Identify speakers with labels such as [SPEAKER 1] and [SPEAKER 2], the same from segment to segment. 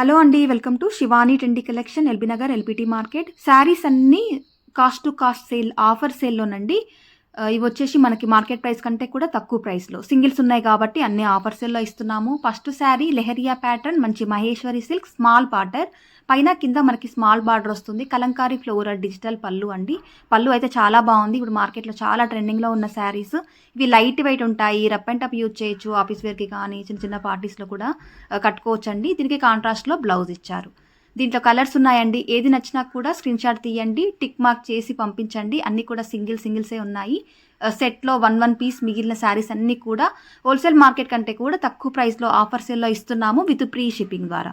[SPEAKER 1] Hello అండి welcome to Shivani trendy collection LB Nagar LBT market. Sarees అన్నీ cost to cost sale offer సేల్లోనండి. ఇవి వచ్చేసి మనకి market price కంటే కూడా తక్కువ ప్రైస్లో. సింగిల్స్ ఉన్నాయి కాబట్టి అన్ని ఆఫర్సెల్లో ఇస్తున్నాము. ఫస్ట్ శారీ లెహరియా ప్యాటర్న్ మంచి మహేశ్వరి సిల్క్ స్మాల్ బార్డర్. పైన కింద మనకి స్మాల్ బార్డర్ వస్తుంది. కలంకారీ ఫ్లోరల్ డిజిటల్ పళ్ళు అండి. పళ్ళు అయితే చాలా బాగుంది. ఇప్పుడు మార్కెట్లో చాలా ట్రెండింగ్లో ఉన్న శారీస్. ఇవి లైట్ వెయిట్ ఉంటాయి. రప్ అండ్ టప్ యూజ్ చేయొచ్చు. ఆఫీస్ వేర్కి కానీ చిన్న చిన్న పార్టీస్లో కూడా కట్టుకోవచ్చండి. దీనికి కాంట్రాస్ట్లో బ్లౌజ్ ఇచ్చారు. దీంట్లో కలర్స్ ఉన్నాయండి. ఏది నచ్చినా కూడా స్క్రీన్ షాట్ తీయండి. టిక్ మార్క్ చేసి పంపించండి. అన్నీ కూడా సింగిల్ సింగిల్సే ఉన్నాయి. సెట్లో వన్ వన్ పీస్ మిగిలిన శారీస్ అన్నీ కూడా హోల్సేల్ మార్కెట్ కంటే కూడా తక్కువ ప్రైస్లో ఆఫర్ సేల్లో ఇస్తున్నాము విత్ ప్రీ షిప్పింగ్ ద్వారా.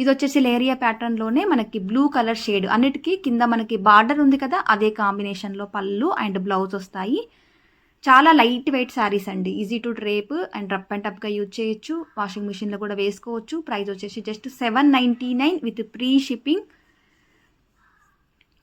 [SPEAKER 1] ఇది వచ్చేసి లేరియా ప్యాటర్న్లోనే మనకి బ్లూ కలర్ షేడ్. అన్నిటికీ కింద మనకి బార్డర్ ఉంది కదా అదే కాంబినేషన్లో పళ్ళు అండ్ బ్లౌజ్ వస్తాయి. చాలా లైట్ వెయిట్ శారీస్ అండి. Easy to drape and rough and టప్గా use చేయొచ్చు. వాషింగ్ మిషన్లో కూడా వేసుకోవచ్చు. ప్రైస్ వచ్చేసి just seven ninety nine with free shipping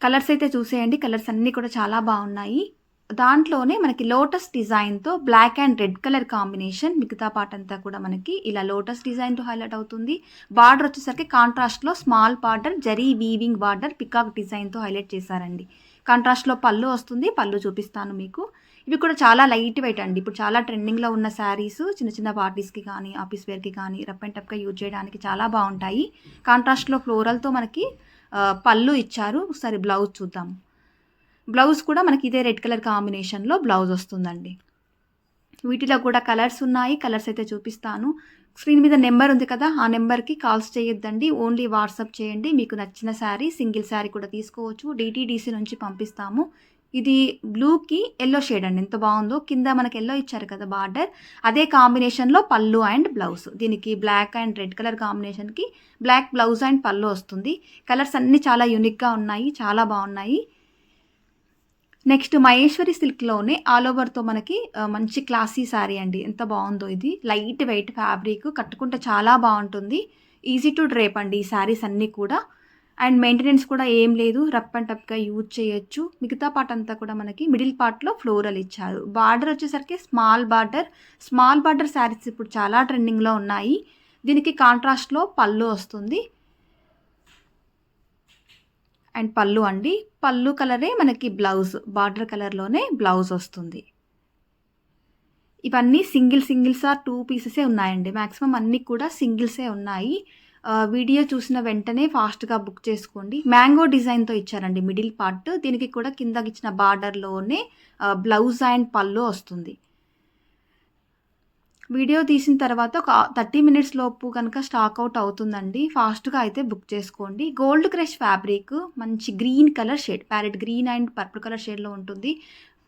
[SPEAKER 1] colours అయితే చూసేయండి. కలర్స్ అన్నీ కూడా చాలా బాగున్నాయి. దాంట్లోనే మనకి లోటస్ డిజైన్తో black and red colour combination మిగతా పార్ట్ అంతా కూడా మనకి ఇలా లోటస్ డిజైన్తో హైలైట్ అవుతుంది. బార్డర్ వచ్చేసరికి కాంట్రాస్ట్లో small border zari weaving border peacock డిజైన్తో హైలైట్ చేశారండి. కాంట్రాస్ట్లో పళ్ళు వస్తుంది. పళ్ళు చూపిస్తాను మీకు. ఇవి కూడా చాలా లైట్ వెయిట్ అండి. ఇప్పుడు చాలా ట్రెండింగ్లో ఉన్న శారీస్ చిన్న చిన్న పార్టీస్కి కానీ ఆఫీస్ వేర్కి కానీ రప్ అండ్ టప్గా యూజ్ చేయడానికి చాలా బాగుంటాయి. కాంట్రాస్ట్లో ఫ్లోరల్తో మనకి పళ్ళు ఇచ్చారు. ఒకసారి బ్లౌజ్ చూద్దాం. బ్లౌజ్ కూడా మనకి ఇదే రెడ్ కలర్ కాంబినేషన్లో బ్లౌజ్ వస్తుందండి. వీటిలో కూడా కలర్స్ ఉన్నాయి. కలర్స్ అయితే చూపిస్తాను. స్క్రీన్ మీద నెంబర్ ఉంది కదా ఆ నెంబర్కి కాల్స్ చేయొద్దండి. ఓన్లీ వాట్సాప్ చేయండి. మీకు నచ్చిన శారీ సింగిల్ శారీ కూడా తీసుకోవచ్చు. డిటీడీసీ నుంచి పంపిస్తాము. ఇది బ్లూకి ఎల్లో షేడ్ అండి. ఎంత బాగుందో కింద మనకి ఎల్లో ఇచ్చారు కదా బార్డర్ అదే కాంబినేషన్లో పళ్ళు అండ్ బ్లౌజ్ దీనికి బ్లాక్ అండ్ రెడ్ కలర్ కాంబినేషన్కి బ్లాక్ బ్లౌజ్ అండ్ పళ్ళు వస్తుంది. కలర్స్ అన్నీ చాలా యూనిక్గా ఉన్నాయి చాలా బాగున్నాయి. నెక్స్ట్ మహేశ్వరి సిల్క్లోనే ఆల్ ఓవర్తో మనకి మంచి క్లాసీ శారీ అండి. ఎంత బాగుందో ఇది. లైట్ వెయిట్ ఫ్యాబ్రిక్ కట్టుకుంటే చాలా బాగుంటుంది. ఈజీ టు డ్రేప్ అండి ఈ శారీస్ అన్నీ కూడా. అండ్ మెయింటెనెన్స్ కూడా ఏం లేదు. రప్ అండ్ టప్గా యూజ్ చేయొచ్చు. మిగతా పార్ట్ అంతా కూడా మనకి మిడిల్ పార్ట్లో ఫ్లోరల్ ఇచ్చారు. బార్డర్ వచ్చేసరికి small border small border sarees ఇప్పుడు చాలా ట్రెండింగ్లో ఉన్నాయి. దీనికి కాంట్రాస్ట్లో పళ్ళు వస్తుంది. అండ్ పళ్ళు అండి. పళ్ళు కలరే మనకి బ్లౌజ్ బార్డర్ కలర్లోనే బ్లౌజ్ వస్తుంది. ఇవన్నీ సింగిల్ సింగిల్స్ ఆర్ టూ పీసెసే ఉన్నాయండి. మ్యాక్సిమం అన్నీ కూడా సింగిల్సే ఉన్నాయి. వీడియో చూసిన వెంటనే ఫాస్ట్గా బుక్ చేసుకోండి. మ్యాంగో డిజైన్తో ఇచ్చారండి మిడిల్ పార్ట్. దీనికి కూడా కిందకి ఇచ్చిన బార్డర్లోనే బ్లౌజ్ అండ్ పళ్ళు వస్తుంది. వీడియో తీసిన తర్వాత ఒక థర్టీ మినిట్స్ లోపు కనుక స్టాక్ అవుట్ అవుతుందండి. ఫాస్ట్గా అయితే బుక్ చేసుకోండి. గోల్డ్ క్రష్ ఫ్యాబ్రిక్ మంచి green colour shade parrot green and purple colour షేడ్లో ఉంటుంది.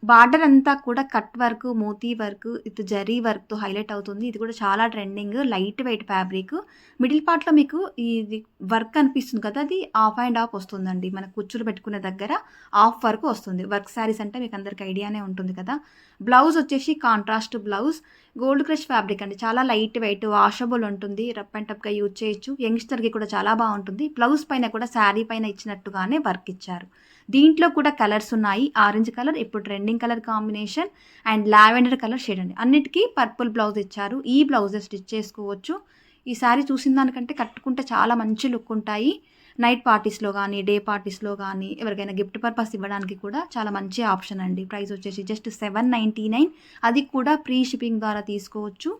[SPEAKER 1] బార్డర్ అంతా కూడా కట్ వర్క్ మోతీ వర్క్ ఇది జరీ వర్క్తో హైలైట్ అవుతుంది. ఇది కూడా చాలా trending light weight fabric. Middle పార్ట్లో మీకు ఇది వర్క్ అనిపిస్తుంది కదా అది ఆఫ్ అండ్ ఆఫ్ వస్తుందండి. మన కుచ్చులు పెట్టుకునే దగ్గర ఆఫ్ వర్క్ వస్తుంది. వర్క్ శారీస్ అంటే మీకు అందరికి ఐడియానే ఉంటుంది కదా. బ్లౌజ్ వచ్చేసి contrast blouse. Gold crush fabric అండి. చాలా లైట్ వెయిట్ వాషబుల్ ఉంటుంది. రప్ అండ్ టప్గా యూజ్ చేయొచ్చు. యంగ్స్టర్కి కూడా చాలా బాగుంటుంది. బ్లౌజ్ పైన కూడా శారీ పైన ఇచ్చినట్టుగానే వర్క్ ఇచ్చారు. దీంట్లో కూడా కలర్స్ ఉన్నాయి. ఆరెంజ్ కలర్ ఇప్పుడు trending colour combination and lavender colour shade అండి. అన్నిటికీ పర్పుల్ బ్లౌజ్ ఇచ్చారు. ఈ బ్లౌజెస్ స్టిచ్ చేసుకోవచ్చు. ఈ శారీ చూసిన దానికంటే కట్టుకుంటే చాలా మంచి లుక్ ఉంటాయి. నైట్ పార్టీస్లో కానీ డే పార్టీస్లో కానీ ఎవరికైనా గిఫ్ట్ పర్పస్ ఇవ్వడానికి కూడా చాలా మంచి ఆప్షన్ అండి. ప్రైస్ వచ్చేసి జస్ట్ సెవెన్ నైంటీ నైన్. అది కూడా ప్రీ షిప్పింగ్ ద్వారా తీసుకోవచ్చు.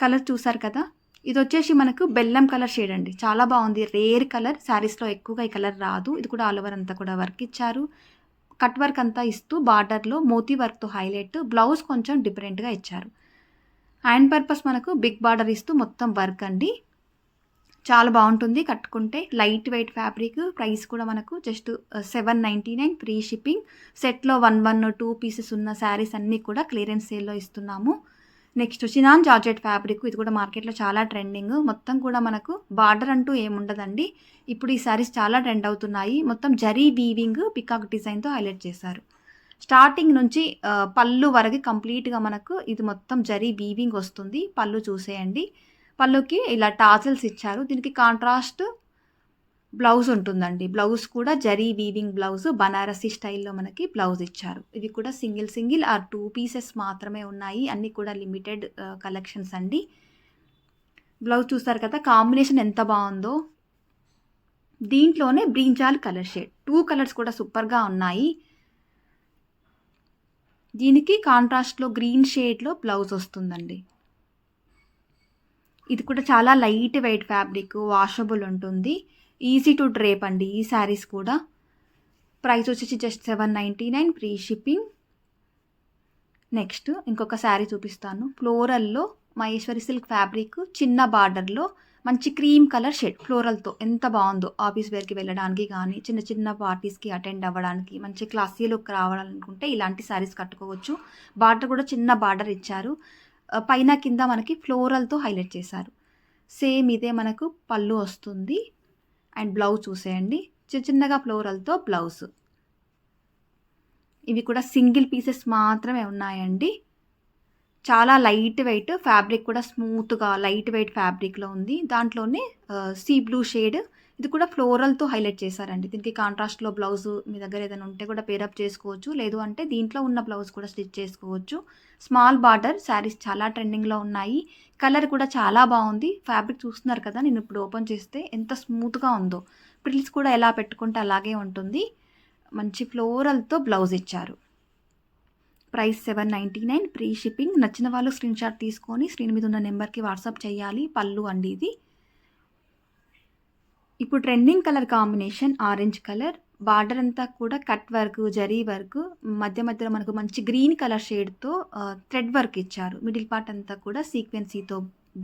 [SPEAKER 1] కలర్ చూసారు కదా? ఇది వచ్చేసి మనకు బెల్లం కలర్ షేడ్ అండి. చాలా బాగుంది. Rare colour. శారీస్లో ఎక్కువగా ఈ కలర్ రాదు. ఇది కూడా ఆల్ ఓవర్ అంతా కూడా వర్క్ ఇచ్చారు. కట్ వర్క్ అంతా ఇస్తూ బార్డర్లో మోతీ వర్క్తో హైలైట్. బ్లౌజ్ కొంచెం డిఫరెంట్గా ఇచ్చారు. హ్యాండ్ పర్పస్ మనకు బిగ్ బార్డర్ ఇస్తూ మొత్తం వర్క్ అండి. చాలా బాగుంటుంది. కట్టుకుంటే లైట్ వెయిట్ ఫ్యాబ్రిక్ ప్రైస్ కూడా మనకు just seven ninety nine free shipping. సెట్లో వన్ వన్ టూ పీసెస్ ఉన్న శారీస్ అన్నీ కూడా క్లియరెన్స్ సేల్లో ఇస్తున్నాము. నెక్స్ట్ చినాన్ జార్జెట్ ఫ్యాబ్రిక్ ఇది కూడా మార్కెట్లో చాలా ట్రెండింగ్. మొత్తం కూడా మనకు బార్డర్ అంటూ ఏముండదండి. ఇప్పుడు ఈ శారీస్ చాలా ట్రెండ్ అవుతున్నాయి. మొత్తం జరీ వీవింగ్ పికాక్ డిజైన్తో హైలైట్ చేశారు. స్టార్టింగ్ నుంచి పళ్ళు వరకు కంప్లీట్గా మనకు ఇది మొత్తం జరీ వీవింగ్ వస్తుంది. పళ్ళు చూసేయండి. పళ్ళుకి ఇలా టాజిల్స్ ఇచ్చారు. దీనికి కాంట్రాస్ట్ బ్లౌజ్ ఉంటుందండి. బ్లౌజ్ కూడా జరీ వీవింగ్ బ్లౌజ్ బనారసి స్టైల్లో మనకి బ్లౌజ్ ఇచ్చారు. ఇవి కూడా single single or two pieces మాత్రమే ఉన్నాయి. అన్నీ కూడా లిమిటెడ్ కలెక్షన్స్ అండి. బ్లౌజ్ చూస్తారు కదా కాంబినేషన్ ఎంత బాగుందో. దీంట్లోనే brinjal colour shade. Two colours కూడా సూపర్గా ఉన్నాయి. దీనికి కాంట్రాస్ట్లో గ్రీన్ షేడ్లో బ్లౌజ్ వస్తుందండి. ఇది కూడా చాలా లైట్ వెయిట్ ఫ్యాబ్రిక్ వాషబుల్ ఉంటుంది. ఈజీ టు డ్రేప్ అండి ఈ శారీస్ కూడా. ప్రైస్ వచ్చేసి just seven ninety nine free shipping. Next ఇంకొక శారీ చూపిస్తాను. ఫ్లోరల్లో మహేశ్వరి సిల్క్ ఫ్యాబ్రిక్ చిన్న బార్డర్లో మంచి క్రీమ్ కలర్ షేడ్ ఫ్లోరల్తో ఎంత బాగుందో ఆఫీస్ వేర్కి వెళ్ళడానికి కానీ చిన్న చిన్న పార్టీస్కి అటెండ్ అవ్వడానికి మంచి క్లాసీ లుక్ రావాలనుకుంటే ఇలాంటి శారీస్ కట్టుకోవచ్చు. బార్డర్ కూడా చిన్న బార్డర్ ఇచ్చారు. పైన కింద మనకి ఫ్లోరల్తో హైలైట్ చేశారు. సేమ్ ఇదే మనకు పళ్ళు వస్తుంది. అండ్ బ్లౌజ్ చూసేయండి. చిన్న చిన్నగా ఫ్లోరల్తో బ్లౌజ్. ఇవి కూడా సింగిల్ పీసెస్ మాత్రమే ఉన్నాయండి. చాలా లైట్ వెయిట్ ఫ్యాబ్రిక్ కూడా స్మూత్గా లైట్ వెయిట్ ఫ్యాబ్రిక్లో ఉంది. దాంట్లోనే సీ బ్లూ షేడ్ ఇది కూడా ఫ్లోరల్తో హైలైట్ చేశారండి. దీనికి కాంట్రాస్ట్లో బ్లౌజ్ మీ దగ్గర ఏదైనా ఉంటే కూడా పేరప్ చేసుకోవచ్చు. లేదు అంటే దీంట్లో ఉన్న బ్లౌజ్ కూడా స్టిచ్ చేసుకోవచ్చు. స్మాల్ బార్డర్ శారీస్ చాలా ట్రెండింగ్లో ఉన్నాయి. కలర్ కూడా చాలా బాగుంది. ఫ్యాబ్రిక్ చూస్తున్నారు కదా నేను ఇప్పుడు ఓపెన్ చేస్తే ఎంత స్మూత్గా ఉందో. ప్రిల్స్ కూడా ఎలా పెట్టుకుంటే అలాగే ఉంటుంది. మంచి ఫ్లోరల్తో బ్లౌజ్ ఇచ్చారు. Price seven ninety nine free shipping నచ్చిన వాళ్ళు స్క్రీన్ షాట్ తీసుకొని స్క్రీన్ మీద ఉన్న నెంబర్కి వాట్సాప్ చేయాలి. పళ్ళు అండి ఇది. ఇప్పుడు trending colour combination orange colour border అంతా కూడా కట్ వర్క్ జరీ వర్క్ మధ్య మధ్యలో మనకు మంచి గ్రీన్ కలర్ షేడ్తో థ్రెడ్ వర్క్ ఇచ్చారు. మిడిల్ పార్ట్ అంతా కూడా సీక్వెన్సీతో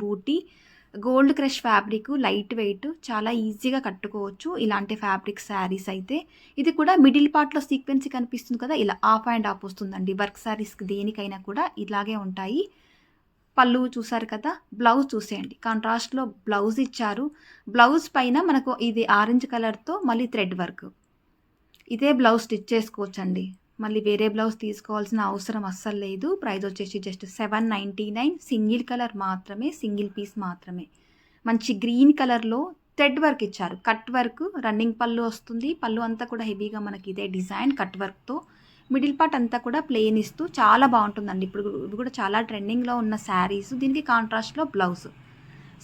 [SPEAKER 1] బూటీ gold crush fabric light weight చాలా ఈజీగా కట్టుకోవచ్చు. ఇలాంటి ఫ్యాబ్రిక్ శారీస్ అయితే. ఇది కూడా మిడిల్ పార్ట్లో సీక్వెన్సీ కనిపిస్తుంది కదా ఇలా ఆఫ్ అండ్ ఆఫ్ వస్తుందండి. వర్క్ శారీస్కి దేనికైనా కూడా ఇలాగే ఉంటాయి. పళ్ళు చూసారు కదా బ్లౌజ్ చూసేయండి. కాంట్రాస్ట్లో బ్లౌజ్ ఇచ్చారు. బ్లౌజ్ పైన మనకు ఇది ఆరెంజ్ కలర్తో మళ్ళీ థ్రెడ్ వర్క్ ఇదే బ్లౌజ్ స్టిచ్ చేసుకోవచ్చండి. మళ్ళీ వేరే బ్లౌజ్ తీసుకోవాల్సిన అవసరం అస్సలు లేదు. ప్రైస్ వచ్చేసి just seven ninety nine single colour మాత్రమే సింగిల్ పీస్ మాత్రమే. మంచి గ్రీన్ కలర్లో థ్రెడ్ వర్క్ ఇచ్చారు. కట్ వర్క్ రన్నింగ్ పళ్ళు వస్తుంది. పళ్ళు అంతా కూడా హెవీగా మనకి ఇదే డిజైన్ కట్ వర్క్తో మిడిల్ పార్ట్ అంతా కూడా ప్లెయిన్ ఇస్తూ చాలా బాగుంటుందండి. ఇప్పుడు ఇవి కూడా చాలా ట్రెండింగ్లో ఉన్న శారీస్. దీనికి కాంట్రాస్ట్లో బ్లౌజ్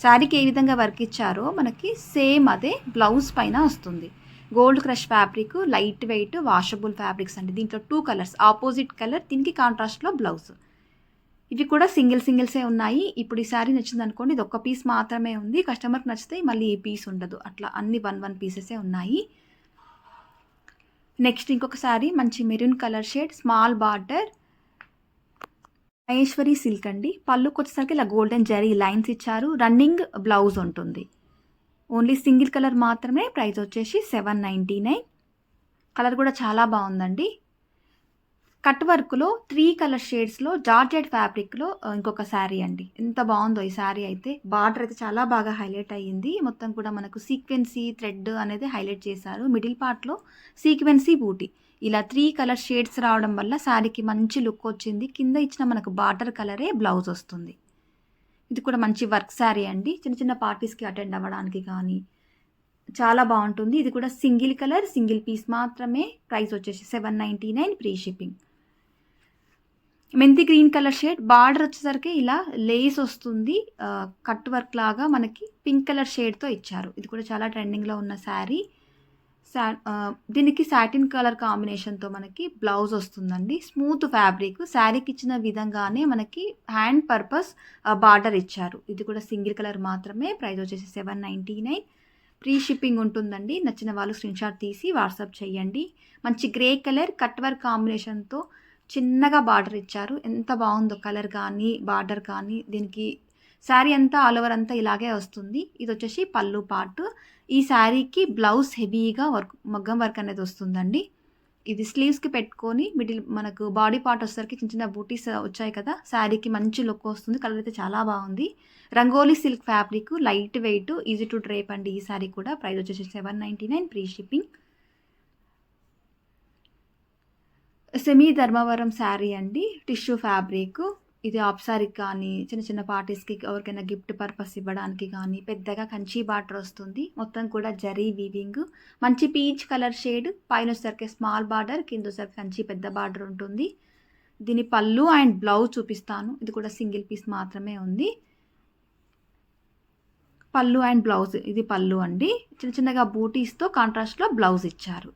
[SPEAKER 1] శారీకి ఏ విధంగా వర్క్ ఇచ్చారో మనకి సేమ్ అదే బ్లౌజ్ పైన వస్తుంది. Gold crush fabric light weight washable fabrics అండి. దీంట్లో టూ కలర్స్ ఆపోజిట్ కలర్ దీనికి కాంట్రాస్ట్లో బ్లౌజ్ ఇవి కూడా సింగిల్ సింగిల్సే ఉన్నాయి. ఇప్పుడు ఈ శారీ నచ్చింది అనుకోండి ఇది ఒక్క పీస్ మాత్రమే ఉంది. కస్టమర్కి నచ్చితే మళ్ళీ ఈ పీస్ ఉండదు. అట్లా అన్ని వన్ వన్ పీసెసే ఉన్నాయి. నెక్స్ట్ ఇంకొకసారి మంచి maroon colour shade small border Maheshwari silk అండి. పళ్ళుకి వచ్చేసరికి ఇలా గోల్డెన్ జరీ లైన్స్ ఇచ్చారు. రన్నింగ్ బ్లౌజ్ ఉంటుంది. ఓన్లీ సింగిల్ కలర్ మాత్రమే ప్రైస్ వచ్చేసి సెవెన్ నైంటీ నైన్ కలర్ కూడా చాలా బాగుందండి. కట్ వర్క్లో త్రీ కలర్ షేడ్స్లో జార్జెట్ ఫ్యాబ్రిక్లో ఇంకొక శారీ అండి. ఎంత బాగుందో ఈ శారీ అయితే. బార్డర్ అయితే చాలా బాగా హైలైట్ అయ్యింది. మొత్తం కూడా మనకు సీక్వెన్సీ థ్రెడ్ అనేది హైలైట్ చేశారు. మిడిల్ పార్ట్లో సీక్వెన్సీ బూటీ. ఇలా త్రీ కలర్ షేడ్స్ రావడం వల్ల శారీకి మంచి లుక్ వచ్చింది. కింద ఇచ్చిన మనకు బార్డర్ కలరే బ్లౌజ్ వస్తుంది. ఇది కూడా మంచి వర్క్ శారీ అండి. చిన్న చిన్న పార్టీస్కి అటెండ్ అవ్వడానికి కానీ చాలా బాగుంటుంది. ఇది కూడా సింగిల్ కలర్ సింగిల్ పీస్ మాత్రమే. ప్రైస్ వచ్చేసి seven ninety nine free shipping. మెంతి గ్రీన్ కలర్ షేడ్ బార్డర్ వచ్చేసరికి ఇలా లేస్ వస్తుంది. కట్ వర్క్ లాగా మనకి పింక్ కలర్ షేడ్తో ఇచ్చారు. ఇది కూడా చాలా ట్రెండింగ్లో ఉన్న శారీ. సా దీనికి సాటిన్ కలర్ కాంబినేషన్తో మనకి బ్లౌజ్ వస్తుందండి. Smooth fabric. శారీకి ఇచ్చిన విధంగానే మనకి హ్యాండ్ పర్పస్ బార్డర్ ఇచ్చారు. ఇది కూడా సింగిల్ కలర్ మాత్రమే. ప్రైస్ వచ్చేసి seven ninety nine. Free shipping ఉంటుందండి. నచ్చిన వాళ్ళు స్క్రీన్ షాట్ తీసి వాట్సాప్ చేయండి. మంచి గ్రే కలర్ కట్ వర్క్ కాంబినేషన్తో చిన్నగా బార్డర్ ఇచ్చారు. ఎంత బాగుందో కలర్ కానీ బార్డర్ కానీ దీనికి శారీ అంతా ఆల్ ఓవర్ అంతా ఇలాగే వస్తుంది. ఇది వచ్చేసి పళ్ళు పార్ట్ ఈ శారీకి బ్లౌజ్ హెవీగా వర్క్ మగ్గం వర్క్ అనేది వస్తుందండి. ఇది స్లీవ్స్కి పెట్టుకొని మిడిల్ మనకు బాడీ పార్ట్ వచ్చేసరికి చిన్న చిన్న బూటీస్ వచ్చాయి కదా శారీకి మంచి లుక్ వస్తుంది. కలర్ అయితే చాలా బాగుంది. Rangoli silk fabric light weight easy to drape అండి ఈ శారీ కూడా ప్రైస్ వచ్చేసి seven ninety nine free shipping. Semi Dharmavaram saree అండి టిష్యూ ఫ్యాబ్రిక్. ఇది ఆప్సారికి కానీ చిన్న చిన్న పార్టీస్కి ఎవరికైనా గిఫ్ట్ పర్పస్ ఇవ్వడానికి కానీ పెద్దగా కంచి బార్డర్ వస్తుంది. మొత్తం కూడా జరీ వీవింగ్. మంచి పీచ్ కలర్ షేడ్ పైన వచ్చేసరికి స్మాల్ బార్డర్ కింద వచ్చేసరికి కంచి పెద్ద బార్డర్ ఉంటుంది. దీని పళ్ళు అండ్ బ్లౌజ్ చూపిస్తాను. ఇది కూడా సింగిల్ పీస్ మాత్రమే ఉంది. పళ్ళు అండ్ బ్లౌజ్ ఇది పళ్ళు అండి. చిన్న చిన్నగా బూటీస్తో కాంట్రాస్ట్లో బ్లౌజ్ ఇచ్చారు.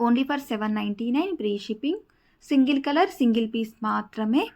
[SPEAKER 1] Only for seven ninety nine free shipping. Single colour single piece మాత్రమే